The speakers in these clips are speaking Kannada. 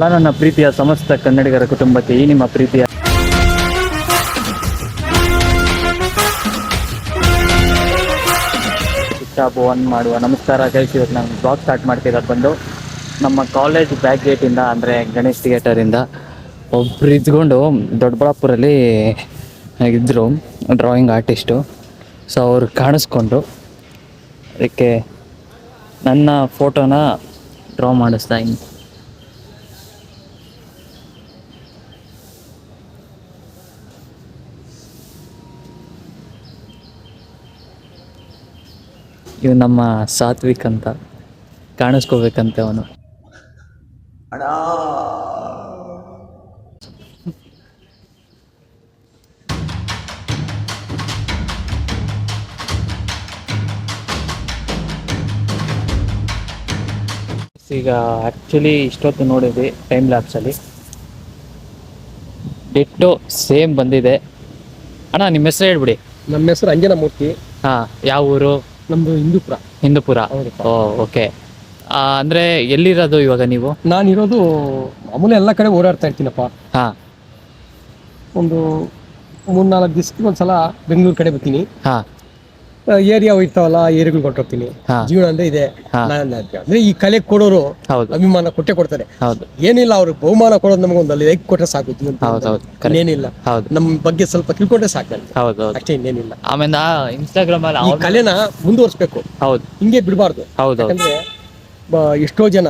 ಎಲ್ಲ ನನ್ನ ಪ್ರೀತಿಯ ಸಮಸ್ತ ಕನ್ನಡಿಗರ ಕುಟುಂಬಕ್ಕೆ ಈ ನಿಮ್ಮ ಪ್ರೀತಿಯ ಒನ್ ಮಾಡುವ ನಮಸ್ಕಾರ ಗೈಸ್ ಇವತ್ತು ನಾನು ಬ್ಲಾಗ್ ಸ್ಟಾರ್ಟ್ ಮಾಡ್ತಿರೋದು ಬಂದು ನಮ್ಮ ಕಾಲೇಜ್ ಬ್ಯಾಕ್ ಗೇಟಿಂದ ಅಂದರೆ ಗಣೇಶ್ ಥಿಯೇಟರಿಂದ ಒಬ್ರು ಇದ್ಕೊಂಡು ದೊಡ್ಡಬಳ್ಳಾಪುರಲ್ಲಿ ಇದ್ದರು ಡ್ರಾಯಿಂಗ್ ಆರ್ಟಿಸ್ಟು ಸೊ ಅವ್ರು ಕಾಣಿಸ್ಕೊಂಡ್ರು. ಅದಕ್ಕೆ ನನ್ನ ಫೋಟೋನ ಡ್ರಾ ಮಾಡಿಸ್ತಾ ಇದ್ದೀನಿ. ಇವ್ ನಮ್ಮ ಸಾತ್ವಿಕ್ ಅಂತ ಕಾಣಿಸ್ಕೋಬೇಕಂತೆ ಅವನು. ಈಗ ಆ್ಯಕ್ಚುಲಿ ಇಷ್ಟೊತ್ತು ನೋಡಿದ್ವಿ ಟೈಮ್ ಲ್ಯಾಬ್ಸಲ್ಲಿ ಡಿಟ್ಟು ಸೇಮ್ ಬಂದಿದೆ. ಅಣ್ಣ ನಿಮ್ಮ ಹೆಸರು ಹೇಳ್ಬಿಡಿ. ನಮ್ಮ ಹೆಸರು ಅಂಜನ ಮೂರ್ತಿ ಹಾಂ ಯಾವ ಊರು ನಮ್ದು ಹಿಂದೂಪುರ. ಹಿಂದೂಪುರ. ಓ ಓಕೆ. ಅಂದ್ರೆ ಎಲ್ಲಿರೋದು ಇವಾಗ ನೀವು? ನಾನಿರೋದು ಮಾಮೂಲಿ ಎಲ್ಲ ಕಡೆ ಓಡಾಡ್ತಾ ಇರ್ತೀನಪ್ಪ. ಹಾಂ. ಒಂದು ಮೂರ್ನಾಲ್ಕು ದಿವಸಕ್ಕೆ ಒಂದ್ಸಲ ಬೆಂಗಳೂರು ಕಡೆ ಬರ್ತೀನಿ. ಹಾಂ. ಏರಿಯಾ ಇರ್ತಾವಲ್ಲ ಏರಿಯಾಗಳು ಕೊಟ್ಟೋಗ್ತೀನಿ. ಜೀವನ ಅಂದ್ರೆ ಇದೆ. ಅಂದ್ರೆ ಈ ಕಲೆ ಕೊಡೋರು ಅಭಿಮಾನ ಕೊಟ್ಟೆ ಕೊಡ್ತಾರೆ. ಹೌದು. ಏನಿಲ್ಲ ಅವ್ರು ಬಹುಮಾನ ಕೊಡೋದು ನಮ್ಗೆ ಒಂದಲ್ಲಿ ಲೈಕ್ ಕೊಟ್ಟರೆ ಸಾಕು ಏನಿಲ್ಲ ನಮ್ಮ ಬಗ್ಗೆ ಸ್ವಲ್ಪ ತಿಳ್ಕೊಂಡ್ರೆ ಸಾಕು ಅಷ್ಟೇ ಇನ್ನೇನಿಲ್ಲ. ಆಮೇಲೆ ಇನ್ಸ್ಟಾಗ್ರಾಮ್ ಅಲ್ಲಿ ಈ ಕಲೆನ ಮುಂದುವರ್ಸ್ಬೇಕು. ಹೌದು. ಹಿಂಗೆ ಬಿಡಬಾರ್ದು. ಯಾಕಂದ್ರೆ ಎಷ್ಟೋ ಜನ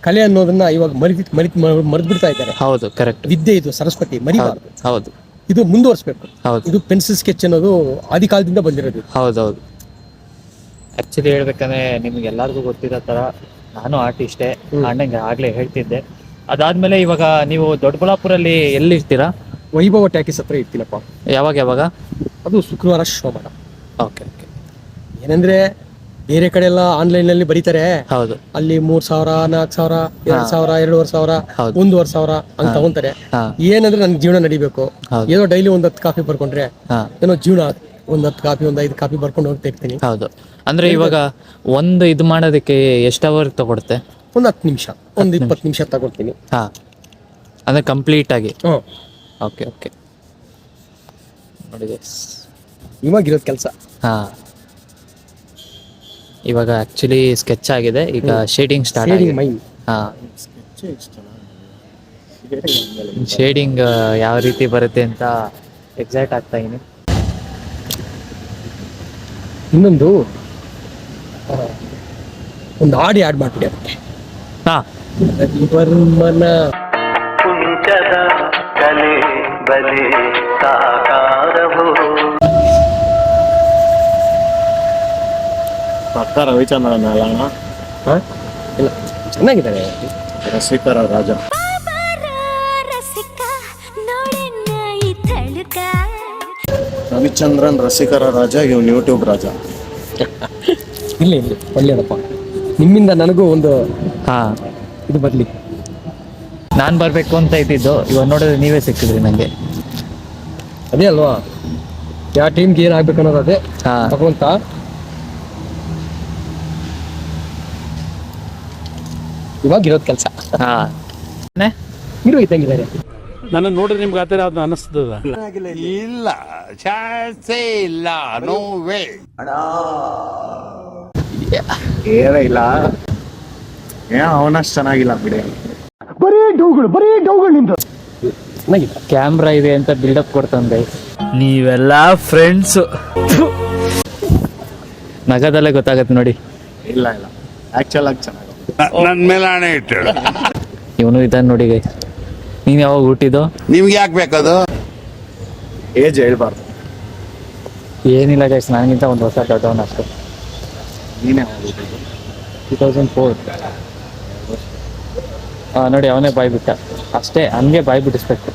ಕಲೆ ಅನ್ನೋದನ್ನ ಇವಾಗ ಮರಗಿ ಮರಿ ಮರದ್ಬಿಡ್ತಾ ಇದ್ದಾರೆ. ಹೌದು ಕರೆಕ್ಟ್. ವಿದ್ಯೆ ಇದು ಸರಸ್ವತಿ ಮರಿಬಾರ್ದು. ಹೌದು. ಇದು ಮುಂದುವರಿಸಬೇಕು. ಹೌದು. ಇದು ಪೆನ್ಸಿಲ್ ಸ್ಕೆಚ್ ಅನ್ನೋದು ಆದಿಕಾಲದಿಂದ ಬಂದಿರೋದು. ಹೌದೌದು. ಆಕ್ಚುಲಿ ಆ್ಯಕ್ಚುಲಿ ಹೇಳ್ಬೇಕಂದ್ರೆ ನಿಮ್ಗೆ ಎಲ್ಲರಿಗೂ ಗೊತ್ತಿರೋ ತರ ನಾನು ಆರ್ಟಿಸ್ಟೇ. ಅಣ್ಣಂಗೆ ಆಗ್ಲೇ ಹೇಳ್ತಿದ್ದೆ. ಅದಾದ್ಮೇಲೆ ಇವಾಗ ನೀವು ದೊಡ್ಡಬಳ್ಳಾಪುರಲ್ಲಿ ಎಲ್ಲಿರ್ತೀರಾ? ವೈಭವ ಟ್ಯಾಕಿಸ್ ಹತ್ರ ಇರ್ತೀನಪ್ಪ. ಯಾವಾಗ ಯಾವಾಗ? ಅದು ಶುಕ್ರವಾರ ಸೋಮವಾರ ಓಕೆ ಓಕೆ ಏನಂದ್ರೆ ಬೇರೆ ಕಡೆ ಎಲ್ಲ ಆನ್ಲೈನ್ನಲ್ಲಿ ಬರೀತಾರೆ. ಹೌದು. ಅಲ್ಲಿ ಮೂರ್ ಸಾವಿರ ನಾಲ್ಕ್ ಸಾವಿರ ಎರಡ್ ಸಾವಿರ ಎರಡೂವರೆ ಸಾವಿರ. ಒಂದೂವರೆ ಸಾವಿರ ಅಂತ ತಗೊಂತಾರೆ. ಏನಂದ್ರೆ ನನ್ ಜೀವನ ನಡಿಬೇಕು. ಏನೋ ಡೈಲಿ ಒಂದ್ ಹತ್ತು ಕಾಫಿ ಬರ್ಕೊಂಡ್ರೆ ಏನೋ ಜೀವನ ಒಂದ್ ಹತ್ತು ಕಾಫಿ ಒಂದ್ ಐದು ಕಾಫಿ ಬರ್ಕೊಂಡು ಹೋಗ್ತಾ ಇರ್ತೀನಿ. ಹೌದು. ಅಂದ್ರೆ ಇವಾಗ ಒಂದು ಇದು ಮಾಡೋದಕ್ಕೆ ಎಷ್ಟು ಅವರ್ ತಗೊಡುತ್ತೆ ಒಂದ್ ಹತ್ತು ನಿಮಿಷ. ಒಂದ್ ಇಪ್ಪತ್ತು ನಿಮಿಷ. ತಗೊಳ್ತೀನಿ. ಹಾ. ಅಂದ್ರೆ ಕಂಪ್ಲೀಟ್ ಆಗಿ? ಹ್ಮ್. Okay okay. ನೋಡಿ ಇವಾಗಿರೋದ್ ಕೆಲಸ. ಹಾಂ. ಇವಾಗ ಆಕ್ಚುಲಿ ಸ್ಕೆಚ್ ಆಗಿದೆ. ಈಗ ಶೇಡಿಂಗ್ ಸ್ಟಾರ್ಟ್ ಆಗಿದೆ. ಸ್ಕೆಚ್ ಹಾಂ. ಶೇಡಿಂಗ್ ಯಾವ ರೀತಿ ಬರುತ್ತೆ ಅಂತ ಎಕ್ಸೈಟ್ ಆಗ್ತಾ ಇದೀನಿ ಇನ್ನೊಂದು ಒಂದು ಆಡಿ ಆಡ್ ಮಾಡ್ಬಿಡಿ ಹಾ. ಕುಂಚದ ಕಲೆ ಬಲೆ ಸಾಕಾರವು ಪಕ್ಕ ರವಿಚಂದ್ರನ್ ಅಲ್ಲ ಅಣ್ಣ? ಹಾ? ಇಲ್ಲ. ಚೆನ್ನಾಗಿದ್ದಾರೆ. ಸೀತಾರ ರಾಜ. ರವಿಚಂದ್ರನ್ ರಸಿಕರ ರಾಜ ಇವನ್ ಯೂಟ್ಯೂಬ್ ರಾಜ. ಇಲ್ಲ ಇಲ್ಲ ಒಳ್ಳೇದಪ್ಪ. ನಿಮ್ಮಿಂದ ನನಗೂ ಒಂದು ಹಾ. ಇದು ಬರ್ಲಿ. ನಾನು ಬರಬೇಕು ಅಂತ ಇದ್ದಿದ್ದು ಇವಾಗ ನೋಡಿದ್ರೆ ನೀವೇ ಸಿಕ್ಕಿದ್ರಿ ನನಗೆ ಅದೇ ಅಲ್ವಾ? ಯಾವ ಟೀಮ್ಗೆ ಏನ್ ಆಗ್ಬೇಕು ಅನ್ನೋದು ಅದೇ. ಹಾ. ಭಗವಂತ ಇವಾಗ ಇರೋದ್ ಕೆಲಸ. ಹಾಂ. ಹೀರೋ ಇದ್ದಂಗಿದ್ದಾರೆ ನನ್ನ ನೋಡಿದ್ರೆ ನಿಮ್ಗೆ ಆತರ ಥರ ಅದು ಅನಿಸ್ತದ ಇಲ್ಲ. ಚಾನ್ಸೇ ಇಲ್ಲ. ನೋ ವೇ ಏನೇ ಇಲ್ಲ. ಏ ಅವನಷ್ಟು ಚೆನ್ನಾಗಿಲ್ಲ ಬಿಡಿ. ಬರೀ ಡೌಗಳು ಬರೀ ಡೌಗಳು ನಿಂದ ಚೆನ್ನಾಗಿಲ್ಲ. ಕ್ಯಾಮ್ರಾ ಇದೆ ಅಂತ ಬಿಲ್ಡಪ್ ಕೊಡ್ತಂದೆ ನೀವೆಲ್ಲ ಫ್ರೆಂಡ್ಸ್ ನಗದಲ್ಲೇ ಗೊತ್ತಾಗತ್ತೆ ನೋಡಿ. ಇಲ್ಲ ಇಲ್ಲ. ಆಕ್ಚುಲ್ ಆಗಿ ಚೆನ್ನಾಗಿ ನನ್ ಮೇಲೆ ಹಣೆ ಇಟ್ಟು ಇವನು ಇದನ್ನ ನೋಡಿ ಗೈ ನೀನ್ ಯಾವಾಗ ಹುಟ್ಟಿದ್ದು? ನಿಮ್ಗೆ ಯಾಕೆ ಬೇಕದು? ಏಜ್ ಹೇಳ್ಬಾರ್ದು. ಏನಿಲ್ಲ ಗೈಸ್ ನನಗಿಂತ ಒಂದು ಹೊಸ ದೊಡ್ಡವನು ಅಷ್ಟು. ನೀನೇ ಟೂ ತೌಸಂಡ್ ಫೋರ್ ಹಾಂ ನೋಡಿ ಅವನೇ ಬಾಯ್ ಬಿಟ್ಟ. ಅಷ್ಟೇ ಹಂಗೆ ಬಾಯ್ ಬಿಡಿಸ್ಬೇಕು.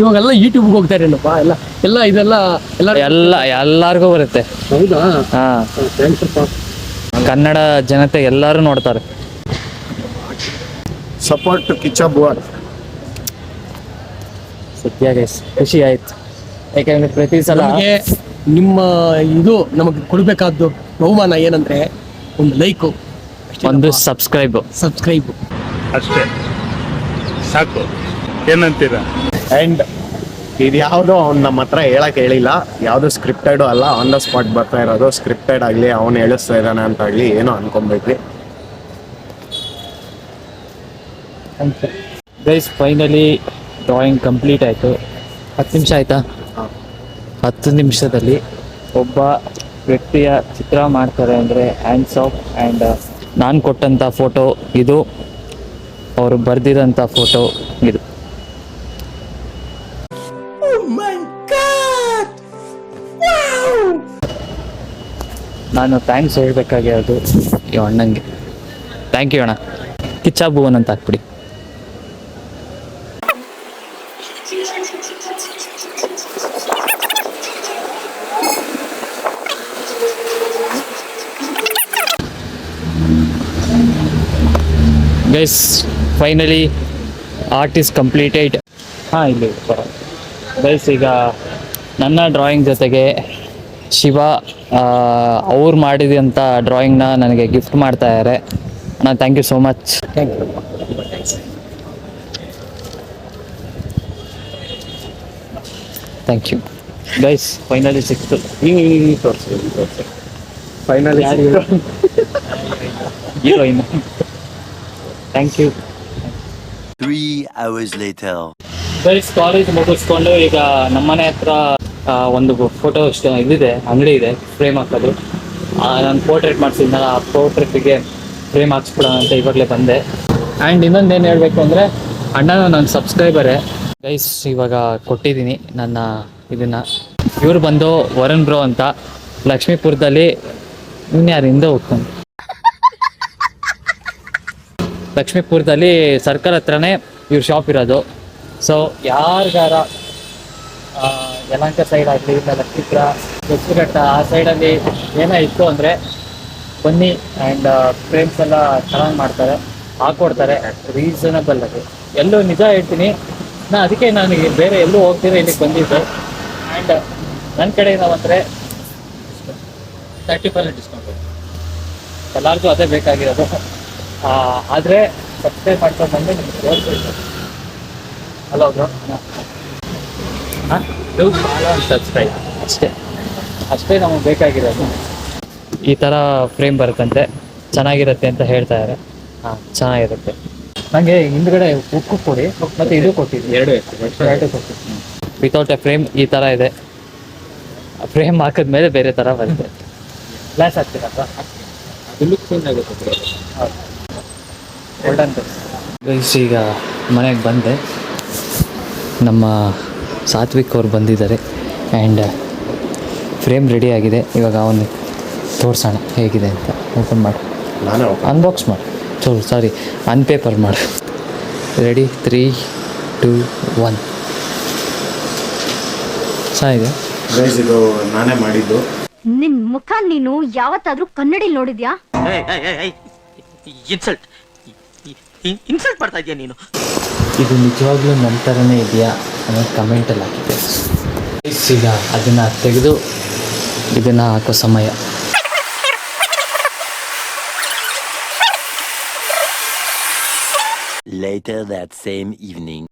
ಇವಾಗೆಲ್ಲ ಯೂಟ್ಯೂಬ್ಗೆ ಹೋಗ್ತಾರೇನಪ್ಪ ಎಲ್ಲ ಎಲ್ಲ ಇದೆಲ್ಲ ಎಲ್ಲ ಎಲ್ಲ ಎಲ್ಲಾರ್ಗೂ ಬರುತ್ತೆ. ಹೌದಾ? ಹಾಂ ಥ್ಯಾಂಕ್ಸ್ ಅಪ್ಪ. ಕನ್ನಡ ಜನತೆ ಎಲ್ಲರೂ ನೋಡ್ತಾರೆ. ಸಪೋರ್ಟ್ ಟು ಕಿಚ್ಚ ಬುವರ್ ಸತ್ಯ ಗೈಸ್ ಖುಷಿ ಆಯ್ತು. ಯಾಕಂದ್ರೆ ಪ್ರತಿ ಸಲ ನಮಗೆ ನಿಮ್ಮ ಇದು ನಮಗೆ ಕೊಡಬೇಕಾದ್ದು ಬಹುಮಾನ ಏನಂದ್ರೆ ಒಂದು ಲೈಕು ಒಂದು ಸಬ್ಸ್ಕ್ರೈಬ್ ಸಬ್ಸ್ಕ್ರೈಬ್ ಅಷ್ಟೇ. ಸಾಕು. ಏನಂತೀರಾ? ಅಂಡ್ ಇದು ಯಾವುದೋ ಅವ್ನು ನಮ್ಮ ಹತ್ರ ಹೇಳಕ್ ಹೇಳಿಲ್ಲ. ಯಾವುದು ಸ್ಕ್ರಿಪ್ಟೆಡ್ ಅಲ್ಲ ಆನ್ ದ ಸ್ಪಾಟ್ ಬರ್ತಾ ಇರೋದು. ಸ್ಕ್ರಿಪ್ಟೆಡ್ ಆಗಲಿ ಅವನು ಹೇಳಿಸ್ತಾ ಇದ್ದಾನೆ ಅಂತ ಆಗಲಿ ಏನೋ ಅನ್ಕೊಬೇಕ್ರಿ. ಗೈಸ್ ಫೈನಲಿ ಡ್ರಾಯಿಂಗ್ ಕಂಪ್ಲೀಟ್ ಆಯಿತು. ಹತ್ತು ನಿಮಿಷ ಆಯಿತಾ? ಹತ್ತು ನಿಮಿಷದಲ್ಲಿ ಒಬ್ಬ ವ್ಯಕ್ತಿಯ ಚಿತ್ರ ಮಾಡ್ತಾರೆ ಅಂದರೆ ಹ್ಯಾಂಡ್ಸ್ ಆಫ್ ಆ್ಯಂಡ್ ನಾನು ಕೊಟ್ಟಂಥ ಫೋಟೋ ಇದು. ಅವರು ಬರೆದಿರೋಂಥ ಫೋಟೋ ಇದು. ನಾನು ಥ್ಯಾಂಕ್ಸ್ ಹೇಳ್ಬೇಕಾಗಿರೋದು ಈ ಅಣ್ಣಂಗೆ. ಥ್ಯಾಂಕ್ ಯು ಅಣ್ಣ. ಕಿಚ್ಚಾ ಭುವನ್ ಅಂತ ಹಾಕ್ಬಿಡಿ. Guys finally art is completed ಹಾಂ, ಇಲ್ಲಿ ಗೈಸ್ ಈಗ ನನ್ನ ಡ್ರಾಯಿಂಗ್ ಜೊತೆಗೆ ಶಿವ ಅವ್ರು ಮಾಡಿದಂಥ ಡ್ರಾಯಿಂಗ್ನ ನನಗೆ ಗಿಫ್ಟ್ ಮಾಡ್ತಾ ಇದ್ದಾರೆ ನಾನು thank you so much thank you thank you guys finally ಸಿಕ್ತು finally heroine thank you Three hours later guys college ಮುಗಿಸ್ಕೊಂಡು ಈಗ ನಮ್ಮನೆ ಹತ್ರ ಒಂದು ಫೋಟೋ ಇದಿದೆ ಅಂಗಡಿ ಇದೆ ಫ್ರೇಮ್ ಹಾಕೋದು. ನಾನು ಪೋರ್ಟ್ರೇಟ್ ಮಾಡಿಸಿದ್ನಲ್ಲ, ಆ ಪೋರ್ಟ್ರೇಟಿಗೆ ಫ್ರೇಮ್ ಹಾಕ್ಸ್ಬಿಡೋಣ ಅಂತ ಇವಾಗಲೇ ಬಂದೆ. ಆ್ಯಂಡ್ ಇನ್ನೊಂದು ಏನು ಹೇಳಬೇಕು ಅಂದರೆ, ಅಣ್ಣನ ನನ್ನ ಸಬ್ಸ್ಕ್ರೈಬರೇ ಗೈಸ್ ಇವಾಗ ಕೊಟ್ಟಿದ್ದೀನಿ ನನ್ನ ಇದನ್ನು. ಇವ್ರು ಬಂದು ವರುಣ್ ಬ್ರೋ ಅಂತ, ಲಕ್ಷ್ಮೀಪುರದಲ್ಲಿ ಇನ್ಯಾರು ಹಿಂದೆ ಹೋಗ್ತಾನೆ ಲಕ್ಷ್ಮೀಪುರದಲ್ಲಿ ಸರ್ಕಲ್ ಹತ್ರನೇ ಇವ್ರ ಶಾಪ್ ಇರೋದು. ಸೊ ಯಾರಿಗಾರ ಯಲಂಕ ಸೈಡ್ ಆಗಲಿ ಇಲ್ಲ ಲಕ್ಷ್ಮೀಪುರ ದೊಡ್ಡಘಟ್ಟ ಆ ಸೈಡಲ್ಲಿ ಏನೋ ಇತ್ತು ಅಂದರೆ ಬನ್ನಿ ಆ್ಯಂಡ್ ಫ್ರೇಮ್ಸ್ ಎಲ್ಲ ಚೆನ್ನಾಗಿ ಮಾಡ್ತಾರೆ ಹಾಕ್ಕೊಡ್ತಾರೆ ರೀಸನಬಲ್ ಆಗಿ. ಎಲ್ಲೂ ನಿಜ ಹೇಳ್ತೀನಿ, ನಾ ಅದಕ್ಕೆ ನಾನು ಬೇರೆ ಎಲ್ಲೂ ಹೋಗ್ತೀರ ಇಲ್ಲಿಗೆ ಬಂದಿದ್ದು. ಆ್ಯಂಡ್ ನನ್ನ ಕಡೆಯಿಂದ ಬಂದರೆ ತರ್ಟಿ ಪರ್ಸೆಂಟ್ ಡಿಸ್ಕೌಂಟ್ ಎಲ್ಲರಿಗೂ ಅದೇ ಬೇಕಾಗಿರೋದು. ಆದರೆ ಸಬ್ಸ್ಕ್ರೈಬ್ ಮಾಡ್ಕೊಂಡು ಬಂದು ನಿಮ್ಗೆ ಹಲೋ ಬ್ರೋ ಹಾಂ. ಸಬ್ಸ್ಕ್ರೈಬ್ ಅಷ್ಟೇ. ಅಷ್ಟೇ ನಮಗೆ ಬೇಕಾಗಿರೋದು. ಈ ಥರ ಫ್ರೇಮ್ ಬರುತ್ತಂತೆ. ಚೆನ್ನಾಗಿರುತ್ತೆ ಅಂತ ಹೇಳ್ತಾ ಇದ್ದಾರೆ ಹಾಂ ಚೆನ್ನಾಗಿರುತ್ತೆ. ನನಗೆ ಹಿಂದ್ಗಡೆ ಉಕ್ಕು ಕೊಡಿ ಮತ್ತೆ ಇದು ಕೊಟ್ಟಿದ್ವಿ ಎರಡು ಎರಡು ಕೊಟ್ಟಿದ್ವಿ ವಿತೌಟ್ ಎ ಫ್ರೇಮ್ ಈ ಥರ ಇದೆ. ಫ್ರೇಮ್ ಹಾಕಿದ್ಮೇಲೆ ಬೇರೆ ಥರ ಬರುತ್ತೆ. ಗ್ಲಾಸ್ ಹಾಕ್ತೀರಾ ಲುಕ್ ಚೇಂಜ್ ಆಗುತ್ತೆ ಗೋಲ್ಡನ್ ಗೈಸ್ ಈಗ ಮನೆಗೆ ಬಂದೆ. ನಮ್ಮ ಸಾತ್ವಿಕ್ ಅವ್ರು ಬಂದಿದ್ದಾರೆ ಆ್ಯಂಡ್ ಫ್ರೇಮ್ ರೆಡಿ ಆಗಿದೆ. ಇವಾಗ ಅವನು ತೋರಿಸೋಣ ಹೇಗಿದೆ ಅಂತ. ಓಪನ್ ಮಾಡಿ. ನಾನು ಅನ್ಬಾಕ್ಸ್ ಮಾಡಿ. ಸೊ ಸಾರಿ ಅನ್ಪೇಪರ್ ಮಾಡು. ರೆಡಿ ತ್ರೀ ಟೂ ಒನ್ ಚೆನ್ನಾಗಿದೆ? ಇದು ನಾನೇ ಮಾಡಿದ್ದು. ನಿನ್ ಮುಖ ನೀನು ಯಾವತ್ತಾದ್ರೂ ಕನ್ನಡಿ ನೋಡಿದ್ಯಾ? ಇನ್ಸಲ್ಟ್ ಇನ್ಸಲ್ಟ್ ಮಾಡ್ತಾ ಇದೀಯ ನೀನು. ಇದು ನಿಜವಾಗ್ಲೂ ನಮ್ಮ ಥರನೇ ಇದೆಯಾ? ಅನ್ನೋದು ಕಮೆಂಟಲ್ಲಿ ಹಾಕಿದ್ದೆ. ಈಗ ಅದನ್ನು ತೆಗೆದು ಇದನ್ನು ಹಾಕೋ ಸಮಯ. Later that same evening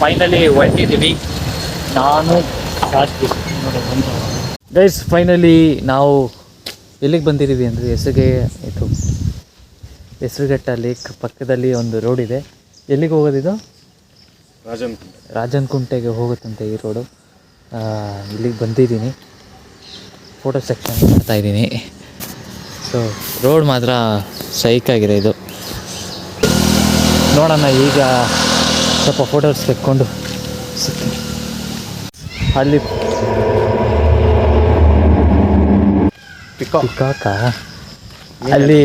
finally ಹೊರಟಿದ್ದೀವಿ. ನಾನು ಗೈಸ್ ಫೈನಲಿ ನಾವು ಎಲ್ಲಿಗೆ ಬಂದಿದ್ದೀವಿ ಅಂದರೆ ಹೆಸರಿಗೆ ಇದು ಹೆಸರುಘಟ್ಟ ಲೇಕ್ ಪಕ್ಕದಲ್ಲಿ ಒಂದು ರೋಡ್ ಇದೆ. ಎಲ್ಲಿಗೆ ಹೋಗೋದಿದು ರಾಜನ್ ರಾಜನ್ ಕುಂಟೆಗೆ ಹೋಗುತ್ತಂತೆ ಈ ರೋಡು ಇಲ್ಲಿಗೆ ಬಂದಿದ್ದೀನಿ. ಫೋಟೋ ಸೆಕ್ಷನ್ ಮಾಡ್ತಾ ಇದ್ದೀನಿ. ಸೊ ರೋಡ್ ಮಾತ್ರ ಸೈಕಾಗಿದೆ ಇದು. ನೋಡೋಣ ಈಗ ಸ್ವಲ್ಪ ಫೋಟೋಸ್ ತೆಕ್ಕೊಂಡು ಸಿಗ್ತೀನಿ. ಅಲ್ಲಿ ಪಿಕಾಕ ಅಲ್ಲಿ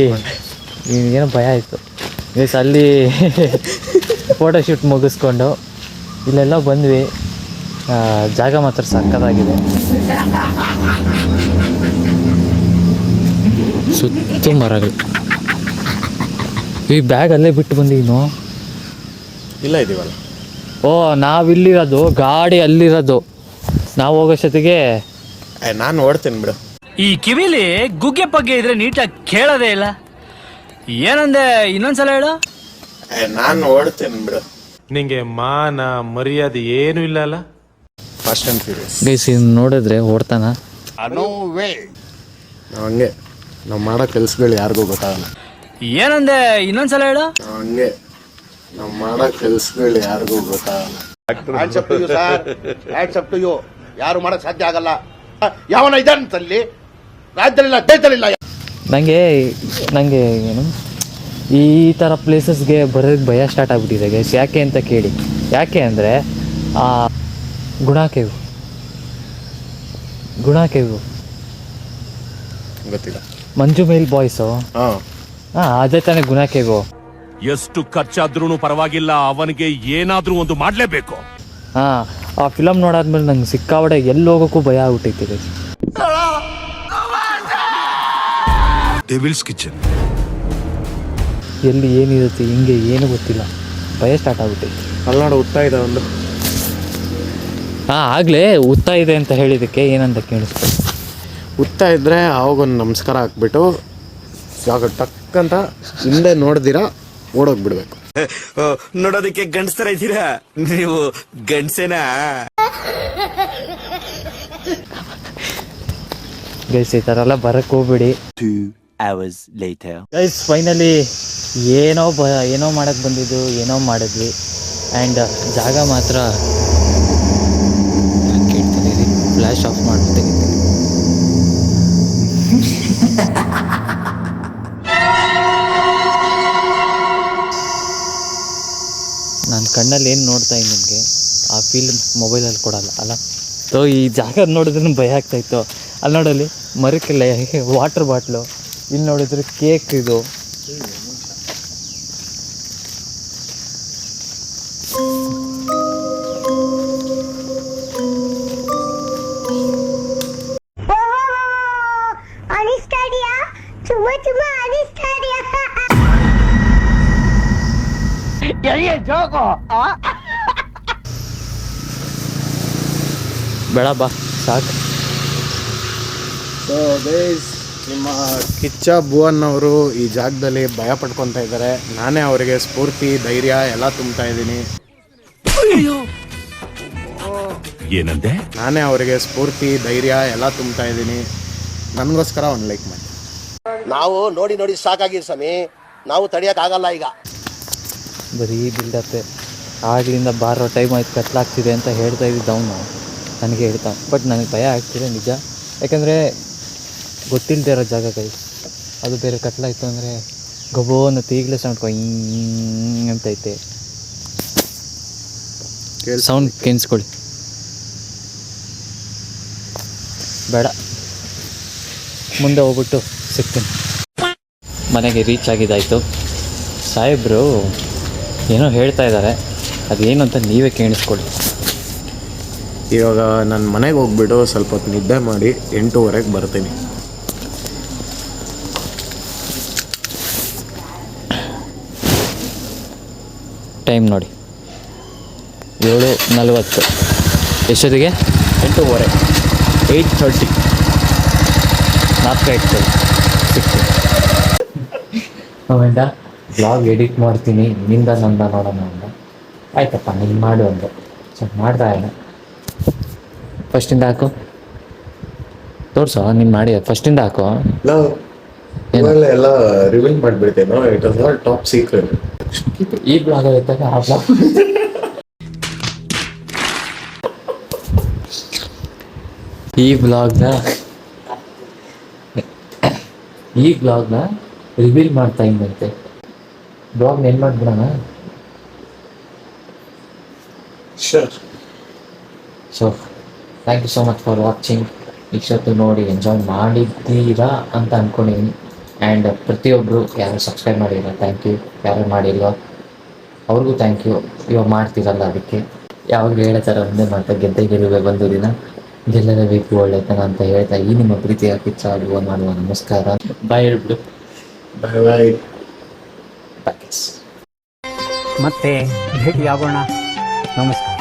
ಏನೋ ಭಯ ಆಯಿತು. ಮೀನ್ಸ್ ಅಲ್ಲಿ ಫೋಟೋ ಶೂಟ್ ಮುಗಿಸ್ಕೊಂಡು ಇಲ್ಲೆಲ್ಲ ಬಂದ್ವಿ. ಜಾಗ ಮಾತ್ರ ಸಕ್ಕದಾಗಿದೆ ಸುತ್ತು ಮರಗಳು. ಈ ಬ್ಯಾಗ್ ಅಲ್ಲೇ ಬಿಟ್ಟು ಬಂದಿದ್ದೀನೋ ಇಲ್ಲ ಇದೀವಲ್ಲ. ಓ ನಾವಿಲ್ಲಿರೋದು ಗಾಡಿ ಅಲ್ಲಿರೋದು. ನಾವು ಹೋಗೋಷ್ಟೊತ್ತಿಗೆ ನಾನು ಓಡ್ತೀನಿ ಬಿಡು. ಈ ಕಿವಿಲಿ ಗುಗ್ಗೆ ಪಗ್ಗೆ ಇದ್ರೆ ನೀಟಾಗಿ ಕೇಳೋದೇ ಇಲ್ಲ. ಏನಂದೆ ಇನ್ನೊಂದ್ಸಲ ಹೇಳು. ನಾನು ಓಡ್ತೇನೆ ಬಿಡು. ನಿಂಗೆ ಮಾನ ಮರ್ಯಾದೆ ಏನು ಇಲ್ಲ ಅಲ್ಲ? ಫಾಸ್ಟ್ ಆ್ಯಂಡ್ ಫ್ಯೂರಿಯಸ್ ಗೈಸ್ ಇನ್ನು ನೋಡಿದ್ರೆ ಓಡ್ತಾನ? ನೋ ವೇ ನಾವು ಹಂಗೆ. ನಾವು ಮಾಡೋ ಕೆಲಸಗಳು ಯಾರಿಗೂ ಗೊತ್ತಾಗಲ್ಲ. ಏನಂದೆ? ಇನ್ನೊಂದ್ಸಲ ಹೇಳು. ನಾವು ಹಂಗೆ. ನಾವು ಮಾಡೋ ಕೆಲಸಗಳು ಯಾರಿಗೂ ಗೊತ್ತಾಗಲ್ಲ. ಯಾರು ಮಾಡಕ್ ಸಾಧ್ಯ ಆಗಲ್ಲ. ಯಾವನ ಇದ್ದಾನಂತಲ್ಲಿ ರಾಜ್ಯದಲ್ಲಿಲ್ಲ ದೇಶದಲ್ಲಿಲ್ಲ. ನಂಗೆ ನಂಗೆ ಏನು? ಈ ಥರ ಪ್ಲೇಸಸ್ಗೆ ಬರೋದಕ್ಕೆ ಭಯ ಸ್ಟಾರ್ಟ್ ಆಗಿಬಿಟ್ಟಿದೆ ಗೈಸ್ ಯಾಕೆ ಅಂತ ಕೇಳಿ. ಯಾಕೆ ಅಂದರೆ ಆ ಗುಣಾಕೆವು. ಗುಣ ಕೇವು ಗೊತ್ತಿಲ್ಲ. ಮಂಜು ಮೇಲ್ ಬಾಯ್ಸು ಹಾಂ. ಹಾಂ ಅದೇ ತಾನೇ ಗುಣಾಕೆವು. ಕೇವು ಎಷ್ಟು ಖರ್ಚಾದ್ರೂ ಪರವಾಗಿಲ್ಲ ಅವನಿಗೆ ಏನಾದ್ರೂ ಒಂದು ಮಾಡಲೇಬೇಕು. ಹಾಂ ಆ ಫಿಲಮ್ ನೋಡಾದ್ಮೇಲೆ ನಂಗೆ ಸಿಕ್ಕಾವಡೆ ಎಲ್ಲಿ ಹೋಗೋಕ್ಕೂ ಭಯ ಆಗ್ಬಿಟ್ಟಿತ್ತು ಗೈಸ್ ಡೆವಿಲ್ಸ್ ಕಿಚನ್ ಎಲ್ಲಿ ಏನಿರುತ್ತೆ ಹಿಂಗೆ ಏನು ಗೊತ್ತಿಲ್ಲ. ಭಯ ಸ್ಟಾರ್ಟ್ ಆಗುತ್ತೆ. ಅಲ್ಲಿ ಉತ್ತಾ ಇದೆ ಒಂದು. ಹಾಂ ಆಗಲೇ ಉತ್ತಾ ಇದೆ ಅಂತ ಹೇಳಿದ್ದಕ್ಕೆ ಏನಂತ ಕೇಳಿಸ್ತು? ಉತ್ತಾ ಇದ್ದರೆ ಅವಾಗೊಂದು ನಮಸ್ಕಾರ ಹಾಕ್ಬಿಟ್ಟು ಇವಾಗ ತಕ್ಕಂತ ಅಂತ ಹಿಂದೆ ನೋಡ್ದಿರಾ ಓಡೋಗ್ಬಿಡ್ಬೇಕು. ನೋಡೋದಕ್ಕೆ ಗಂಡಸ್ತರ ಇದ್ದೀರಾ? ನೀವು ಗಂಡಸೇನಾ? ಗೈಸ್ ಈ ಥರ ಎಲ್ಲ ಬರಕ್ಕೆ ಹೋಗ್ಬೇಡಿ. Hours later. ಗೈಸ್ ಫೈನಲಿ ಏನೋ ಬ, ಏನೋ ಮಾಡಕ್ಕೆ ಬಂದಿದ್ದು, ಏನೋ ಮಾಡಿದ್ವಿ. ಆ್ಯಂಡ್ ಜಾಗ ಮಾತ್ರ ಕೇಳ್ತೀನಿ ಫ್ಲ್ಯಾಶ್ ಆಫ್ ಮಾಡಿ ತೆಗಿತೀನಿ ನಾನು ಕಣ್ಣಲ್ಲಿ ಏನು ನೋಡ್ತಾ ಇದ್ದೀನಿ ನಿಮಗೆ, ಆ ಫೀಲ್ ಮೊಬೈಲಲ್ಲಿ ಕೊಡಲ್ಲ, ಅಲ್ಲ? ಸೊ ಈ ಜಾಗ ನೋಡಿದ್ರೂ ಭಯ ಆಗ್ತಾಯಿತ್ತು ಅಲ್ಲಿ ನೋಡಲ್ಲಿ ಮರಕ್ಕೆಲ್ಲ ವಾಟರ್ ಬಾಟ್ಲು ಇಲ್ಲಿ ನೋಡಿದ್ರೆ ಕೇಕ್ ಇದು. ಬೇಡ ಬಾ ಸಾಕು. ಸೊ ಗೈಸ್ ನಿಮ್ಮ ಕಿಚ್ಚ ಭುವನ್ ಅವರು ಈ ಜಾಗದಲ್ಲಿ ಭಯ ಪಡ್ಕೊತಾ ಇದ್ದಾರೆ. ನಾನೇ ಅವರಿಗೆ ಸ್ಫೂರ್ತಿ ಧೈರ್ಯ ಎಲ್ಲ ತುಂಬ್ತಾ ಇದ್ದೀನಿ. ಏನಂದೆ? ನಾನೇ ಅವರಿಗೆ ಸ್ಫೂರ್ತಿ ಧೈರ್ಯ ಎಲ್ಲ ತುಂಬ್ತಾ ಇದ್ದೀನಿ. ನನಗೋಸ್ಕರ ಒಂದು ಲೈಕ್ ಮಾಡಿ. ನಾವು ನೋಡಿ ನೋಡಿ ಸಾಕಾಗಿದೆ ಸ್ವಾಮಿ. ನಾವು ತಡೆಯೋಕ್ಕಾಗಲ್ಲ ಆಗಲ್ಲ ಈಗ. ಬರೀ ಬಿಲ್ಡಪ್ಪೆ ಆಗ್ಲಿಂದ ಬಾರೋ ಟೈಮ್ ಆಯ್ತು ಕತ್ಲಾಗ್ತಿದೆ ಅಂತ ಹೇಳ್ತಾ ಇದ್ದಿದ್ದು ಅವನು. ನನಗೆ ಹೇಳ್ತಾ ಬಟ್ ನನಗೆ ಭಯ ಆಗ್ತಿದೆ ನಿಜ. ಯಾಕಂದರೆ ಗೊತ್ತಿಲ್ಲದೆ ಇರೋ ಜಾಗ ಕೈ ಅದು ಬೇರೆ ಕಟ್ಲಾಯ್ತು ಅಂದರೆ ಗಬೋ ಅನ್ನತ್ತೆ ಈಗಲೇ ಸೌಂಡ್ ಕೊಯ್ ಅಂತೈತೆ ಸೌಂಡ್ ಕೇಳಿಸ್ಕೊಳ್ಳಿ. ಬೇಡ. ಮುಂದೆ ಹೋಗ್ಬಿಟ್ಟು ಸಿಗ್ತೀನಿ. ಮನೆಗೆ ರೀಚ್ ಆಗಿದ್ದಾಯಿತು. ಸಾಹೇಬ್ರು ಏನೋ ಹೇಳ್ತಾ ಇದ್ದಾರೆ. ಅದೇನು ಅಂತ ನೀವೇ ಕೇಳಿಸ್ಕೊಳ್ಳಿ. ಇವಾಗ ನಾನು ಮನೆಗೆ ಹೋಗ್ಬಿಟ್ಟು ಸ್ವಲ್ಪ ಹೊತ್ತು ನಿದ್ದೆ ಮಾಡಿ ಎಂಟೂವರೆಗೆ ಬರ್ತೀನಿ. ಟೈಮ್ ನೋಡಿ. ಏಳು ನಲವತ್ತು. ಎಷ್ಟೊತ್ತಿಗೆ? ಎಂಟೂವರೆ. Eight thirty. ನಾಲ್ಕು ಐದು ಸಿಕ್ಸ್ಟಿ ಅವೆಂದ ಬ್ಲಾಗ್ ಎಡಿಟ್ ಮಾಡ್ತೀನಿ. ನಿಂದ ನಂದ ನೋಡೋಣ ಅಂದ ಆಯ್ತಪ್ಪ ನೀನು ಮಾಡು ಅಂದೆ ಸೊ ಮಾಡ್ತಾ ಇಲ್ಲ ಫಸ್ಟಿಂದ ಹಾಕು. ತೋರ್ಸೋ ನೀನು ಮಾಡಿ. ಫಸ್ಟಿಂದ ಹಾಕು. ಎಲ್ಲ reveal ಮಾಡಿಬಿಡ್ತೇನೆ. It is all top secret ಈ ಬ್ಲಾಗ್ ಆಗುತ್ತಾಗ ಆ ಬ್ಲಾಗ್ ಈ ಬ್ಲಾಗ್ನ ಈ ಬ್ಲಾಗ್ನ ರಿವೀಲ್ ಮಾಡ್ತಾ ಇದ್ದಂತೆ ಬ್ಲಾಗ್ನ ಏನು ಮಾಡ್ಬಿಡೋಣ? Sure so thank you so much for watching ಇಷ್ಟೊತ್ತು ನೋಡಿ ಎಂಜಾಯ್ ಮಾಡಿದ್ದೀರಾ ಅಂತ ಅಂದ್ಕೊಂಡಿದ್ದೀನಿ ಆ್ಯಂಡ್ ಪ್ರತಿಯೊಬ್ಬರು ಯಾರು ಸಬ್ಸ್ಕ್ರೈಬ್ ಮಾಡಿಲ್ಲ ಥ್ಯಾಂಕ್ ಯು ಯಾರು ಮಾಡಿಲ್ವೋ ಅವ್ರಿಗೂ ಥ್ಯಾಂಕ್ ಯು ಇವಾಗ ಮಾಡ್ತೀರಲ್ಲ ಅದಕ್ಕೆ. ಯಾವಾಗ ಹೇಳೋ ಥರ ಒಂದೇ ಮಾತು ಗೆದ್ದೆ ಗೆಲುವೆ ಒಂದು ದಿನ ಗೆಲ್ಲಲೇಬೇಕು ಒಳ್ಳೆತನ ಅಂತ ಹೇಳ್ತಾ ಈ ನಿಮ್ಮ ಪ್ರೀತಿಯ ಹಾಕಿ ಆಡುವ ಮಾಡುವ ನಮಸ್ಕಾರ. ಬಾಯ್ ಹೇಳ್ಬಿಡು. ಬಾಯ್ ಬಾಯ್ ಬಾಯ್ ಮತ್ತೆ ಭೇಟಿಯಾಗೋಣ. ನಮಸ್ಕಾರ.